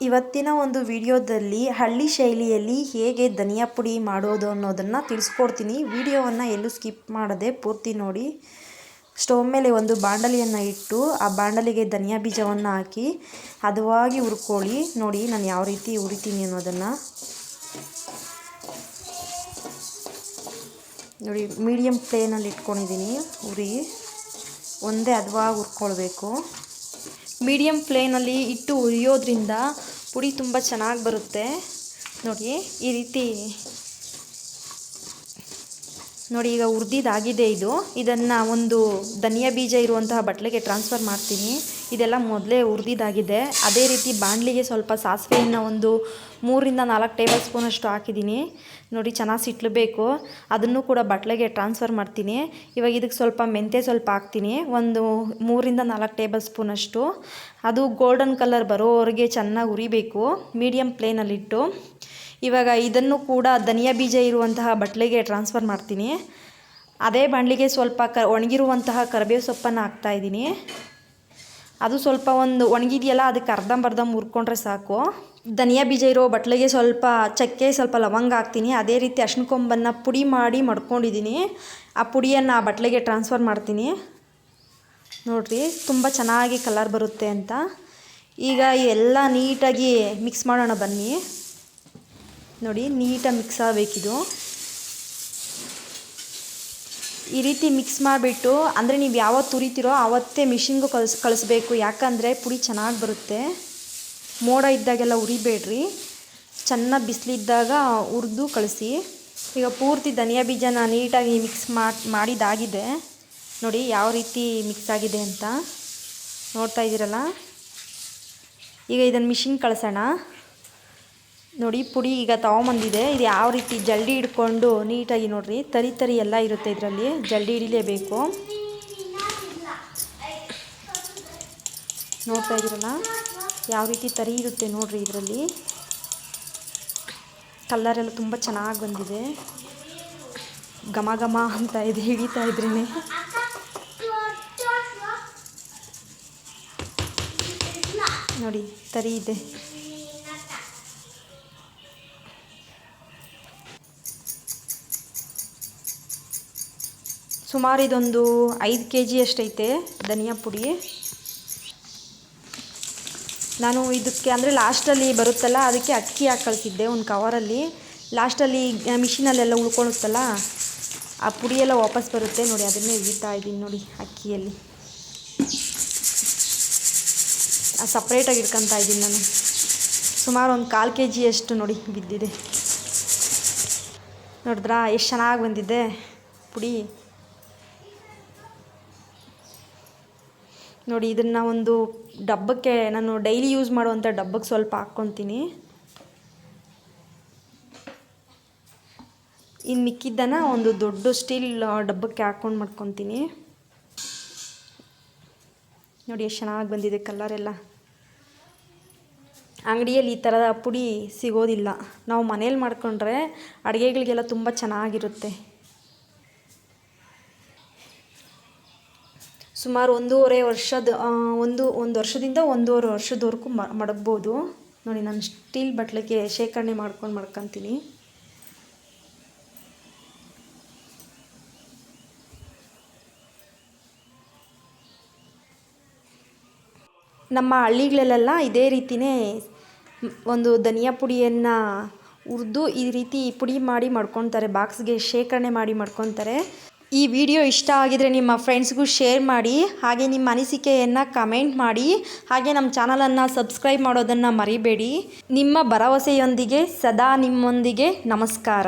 ಇವತ್ತಿನ ಒಂದು ವಿಡಿಯೋದಲ್ಲಿ ಹಳ್ಳಿ ಶೈಲಿಯಲ್ಲಿ ಹೇಗೆ ಧನಿಯಾ ಪುಡಿ ಮಾಡೋದು ಅನ್ನೋದನ್ನು ತಿಳಿಸ್ಕೊಡ್ತೀನಿ. ವಿಡಿಯೋವನ್ನು ಎಲ್ಲೂ ಸ್ಕಿಪ್ ಮಾಡದೆ ಪೂರ್ತಿ ನೋಡಿ. ಸ್ಟವ್ ಮೇಲೆ ಒಂದು ಬಾಂಡಲಿಯನ್ನು ಇಟ್ಟು ಆ ಬಾಂಡಲಿಗೆ ಧನಿಯಾ ಬೀಜವನ್ನು ಹಾಕಿ ಹದವಾಗಿ ಹುರ್ಕೊಳ್ಳಿ. ನೋಡಿ, ನಾನು ಯಾವ ರೀತಿ ಹುರಿತೀನಿ ಅನ್ನೋದನ್ನು. ನೋಡಿ ಮೀಡಿಯಮ್ ಫ್ಲೇನಲ್ಲಿ ಇಟ್ಕೊಂಡಿದ್ದೀನಿ. ಉರಿ ಒಂದೇ ಹದವಾಗಿ ಹುರ್ಕೊಳ್ಬೇಕು. ಮೀಡಿಯಮ್ ಫ್ಲೇಮಲ್ಲಿ ಇಟ್ಟು ಉರಿಯೋದ್ರಿಂದ ಪುಡಿ ತುಂಬ ಚೆನ್ನಾಗಿ ಬರುತ್ತೆ. ನೋಡಿ ಈ ರೀತಿ ನೋಡಿ, ಈಗ ಹುರಿದಿದ್ದಾಗಿದೆ ಇದು. ಇದನ್ನು ಒಂದು ಧನಿಯಾ ಬೀಜ ಇರುವಂತಹ ಬಟ್ಲಿಗೆ ಟ್ರಾನ್ಸ್ಫರ್ ಮಾಡ್ತೀನಿ. ಇದೆಲ್ಲ ಮೊದಲೇ ಹುರಿದಿದ್ದಾಗಿದೆ ಅದೇ ರೀತಿ ಬಾಣಲಿಗೆ ಸ್ವಲ್ಪ ಸಾಸಿವೆಯನ್ನು ಒಂದು ಮೂರಿಂದ ನಾಲ್ಕು ಟೇಬಲ್ ಸ್ಪೂನಷ್ಟು ಹಾಕಿದ್ದೀನಿ. ನೋಡಿ, ಚೆನ್ನಾಗಿ ಸಿಟ್ಲಬೇಕು ಅದನ್ನು ಕೂಡ ಬಟ್ಲಿಗೆ ಟ್ರಾನ್ಸ್ಫರ್ ಮಾಡ್ತೀನಿ. ಇವಾಗ ಇದಕ್ಕೆ ಸ್ವಲ್ಪ ಮೆಂತ್ಯ ಸ್ವಲ್ಪ ಹಾಕ್ತೀನಿ. ಒಂದು ಮೂರಿಂದ ನಾಲ್ಕು ಟೇಬಲ್ ಸ್ಪೂನಷ್ಟು ಅದು ಗೋಲ್ಡನ್ ಕಲರ್ ಬರೋವರೆಗೆ ಚೆನ್ನಾಗಿ ಹುರಿಬೇಕು ಮೀಡಿಯಮ್ ಫ್ಲೇನಲ್ಲಿಟ್ಟು ಇವಾಗ ಇದನ್ನು ಕೂಡ ಧನಿಯಾ ಬೀಜ ಇರುವಂತಹ ಬಟ್ಲಿಗೆ ಟ್ರಾನ್ಸ್ಫರ್ ಮಾಡ್ತೀನಿ. ಅದೇ ಬಾಣಲಿಗೆ ಸ್ವಲ್ಪ ಕ, ಒಣಗಿರುವಂತಹ ಕರಿಬೇವು ಸೊಪ್ಪನ್ನು ಹಾಕ್ತಾಯಿದ್ದೀನಿ ಅದು ಸ್ವಲ್ಪ ಒಂದು ಒಣಗಿದೆಯಲ್ಲ, ಅದಕ್ಕೆ ಅರ್ಧಂಬರ್ಧ ಮುರ್ಕೊಂಡ್ರೆ ಸಾಕು. ಧನಿಯಾ ಬೀಜ ಇರೋ ಬಟ್ಲಿಗೆ ಸ್ವಲ್ಪ ಚಕ್ಕೆ, ಸ್ವಲ್ಪ ಲವಂಗ ಹಾಕ್ತೀನಿ. ಅದೇ ರೀತಿ ಅರ್ಶಿನ ಕೊಂಬನ್ನು ಪುಡಿ ಮಾಡಿ ಮಡ್ಕೊಂಡಿದ್ದೀನಿ. ಆ ಪುಡಿಯನ್ನು ಆ ಬಟ್ಲಿಗೆ ಟ್ರಾನ್ಸ್ಫರ್ ಮಾಡ್ತೀನಿ. ನೋಡಿರಿ, ತುಂಬ ಚೆನ್ನಾಗಿ ಕಲರ್ ಬರುತ್ತೆ ಅಂತ. ಈಗ ಎಲ್ಲ ನೀಟಾಗಿ ಮಿಕ್ಸ್ ಮಾಡೋಣ ಬನ್ನಿ. ನೋಡಿ ನೀಟಾಗಿ ಮಿಕ್ಸ್ ಆಗಬೇಕಿದು. ಈ ರೀತಿ ಮಿಕ್ಸ್ ಮಾಡಿಬಿಟ್ಟು, ಅಂದರೆ ನೀವು ಯಾವತ್ತು ತುರಿತೀರೋ ಆವತ್ತೇ ಮಿಷಿನ್ಗೂ ಕಳ್ಸಿ ಕಳಿಸ್ಬೇಕು. ಯಾಕಂದರೆ ಪುಡಿ ಚೆನ್ನಾಗಿ ಬರುತ್ತೆ. ಮೋಡ ಇದ್ದಾಗೆಲ್ಲ ಉರಿಬೇಡ್ರಿ. ಚೆನ್ನಾಗಿ ಬಿಸಿಲಿದ್ದಾಗ ಹುರಿದು ಕಳಿಸಿ. ಈಗ ಪೂರ್ತಿ ಧನಿಯಾ ಬೀಜನ ನೀಟಾಗಿ ಮಿಕ್ಸ್ ಮಾಡಿ, ಮಾಡಿದಾಗಿದೆ. ನೋಡಿ, ಯಾವ ರೀತಿ ಮಿಕ್ಸ್ ಆಗಿದೆ ಅಂತ. ನೋಡ್ತಾ ಇದ್ದೀರಲ್ಲ? ಈಗ ಇದನ್ನು ಮಿಷಿನ್ ಕಳಿಸೋಣ. ನೋಡಿ, ಪುಡಿ ಈಗ ತೊಗೊಂಬಂದಿದೆ. ಇದು ಯಾವ ರೀತಿ ಜಲ್ಡಿ ಹಿಡ್ಕೊಂಡು ನೀಟಾಗಿ ನೋಡಿರಿ. ತರಿ ತರಿ ಎಲ್ಲ ಇರುತ್ತೆ ಇದರಲ್ಲಿ. ಜಲ್ಡಿ ಹಿಡಿಲೇಬೇಕು. ನೋಡ್ತಾ ಇದ್ದೀರಲ್ಲ? ಯಾವ ರೀತಿ ತರಿ ಇರುತ್ತೆ ನೋಡಿರಿ ಇದರಲ್ಲಿ. ಕಲ್ಲರೆಲ್ಲ ತುಂಬ ಚೆನ್ನಾಗಿ ಬಂದಿದೆ. ಘಮ ಘಮ ಅಂತ ಇದೆ, ಹಿಡಿತಾ ಇದ್ರೇ ನೋಡಿ, ತರಿ ಇದೆ. ಸುಮಾರು ಇದೊಂದು ಐದು ಕೆ ಜಿ ಅಷ್ಟೈತೆ ಧನಿಯಾ ಪುಡಿ. ನಾನು ಇದಕ್ಕೆ ಅಂದರೆ ಲಾಸ್ಟಲ್ಲಿ ಬರುತ್ತಲ್ಲ, ಅದಕ್ಕೆ ಅಕ್ಕಿ ಹಾಕಿ ಕಳಿಸಿದ್ದೆ ಒಂದು ಕವರಲ್ಲಿ. ಲಾಸ್ಟಲ್ಲಿ ಮಿಷಿನಲ್ಲೆಲ್ಲ ಉಳ್ಕೊಳುತ್ತಲ್ಲ ಆ ಪುಡಿಯೆಲ್ಲ ವಾಪಸ್ ಬರುತ್ತೆ ನೋಡಿ, ಅದನ್ನೇ ಇಳಿತಾ ಇದ್ದೀನಿ ನೋಡಿ ಅಕ್ಕಿಯಲ್ಲಿ. ಸಪ್ರೇಟಾಗಿ ಇಟ್ಕೊತಾ ಇದ್ದೀನಿ ನಾನು. ಸುಮಾರು ಒಂದು ಕಾಲು ಕೆ ಜಿಯಷ್ಟು ನೋಡಿ ಬಿದ್ದಿದೆ. ನೋಡಿದ್ರಾ, ಎಷ್ಟು ಚೆನ್ನಾಗಿ ಬಂದಿದೆ ಪುಡಿ. ನೋಡಿ, ಇದನ್ನು ಒಂದು ಡಬ್ಬಕ್ಕೆ ನಾನು ಡೈಲಿ ಯೂಸ್ ಮಾಡುವಂಥ ಡಬ್ಬಕ್ಕೆ ಸ್ವಲ್ಪ ಹಾಕ್ಕೊತೀನಿ. ಇನ್ನು ಮಿಕ್ಕಿದ್ದನ್ನು ಒಂದು ದೊಡ್ಡ ಸ್ಟೀಲ್ ಡಬ್ಬಕ್ಕೆ ಹಾಕ್ಕೊಂಡು ಮಾಡ್ಕೊತೀನಿ. ನೋಡಿ, ಎಷ್ಟು ಚೆನ್ನಾಗಿ ಬಂದಿದೆ ಕಲರೆಲ್ಲ ಅಂಗಡಿಯಲ್ಲಿ ಈ ಥರದ ಪುಡಿ ಸಿಗೋದಿಲ್ಲ. ನಾವು ಮನೇಲಿ ಮಾಡಿಕೊಂಡ್ರೆ ಅಡುಗೆಗಳಿಗೆಲ್ಲ ತುಂಬ ಚೆನ್ನಾಗಿರುತ್ತೆ. ಸುಮಾರು ಒಂದೂವರೆ ವರ್ಷದ ಒಂದು ಒಂದು ವರ್ಷದಿಂದ ಒಂದೂವರೆ ವರ್ಷದವರೆಗೂ ಮಡಗ್ಬೋದು. ನೋಡಿ, ನಾನು ಸ್ಟೀಲ್ ಬಟ್ಲಿಗೆ ಶೇಖರಣೆ ಮಾಡ್ಕೊಂಡು ಮಡ್ಕೊತೀನಿ. ನಮ್ಮ ಹಳ್ಳಿಗಳಲ್ಲೆಲ್ಲ ಇದೇ ರೀತಿಯೇ ಒಂದು ಧನಿಯಾ ಪುಡಿಯನ್ನು ಹುರಿದು ಈ ರೀತಿ ಪುಡಿ ಮಾಡಿ ಮಾಡ್ಕೊತಾರೆ, ಬಾಕ್ಸ್ಗೆ ಶೇಖರಣೆ ಮಾಡಿ ಮಾಡ್ಕೊತಾರೆ. ಈ ವಿಡಿಯೋ ಇಷ್ಟ ಆಗಿದರೆ ನಿಮ್ಮ ಫ್ರೆಂಡ್ಸ್ಗೂ ಶೇರ್ ಮಾಡಿ, ಹಾಗೆ ನಿಮ್ಮ ಅನಿಸಿಕೆಯನ್ನು ಕಮೆಂಟ್ ಮಾಡಿ, ಹಾಗೆ ನಮ್ಮ ಚಾನಲನ್ನು ಸಬ್ಸ್ಕ್ರೈಬ್ ಮಾಡೋದನ್ನು ಮರಿಬೇಡಿ. ನಿಮ್ಮ ಭರವಸೆಯೊಂದಿಗೆ ಸದಾ ನಿಮ್ಮೊಂದಿಗೆ ನಮಸ್ಕಾರ.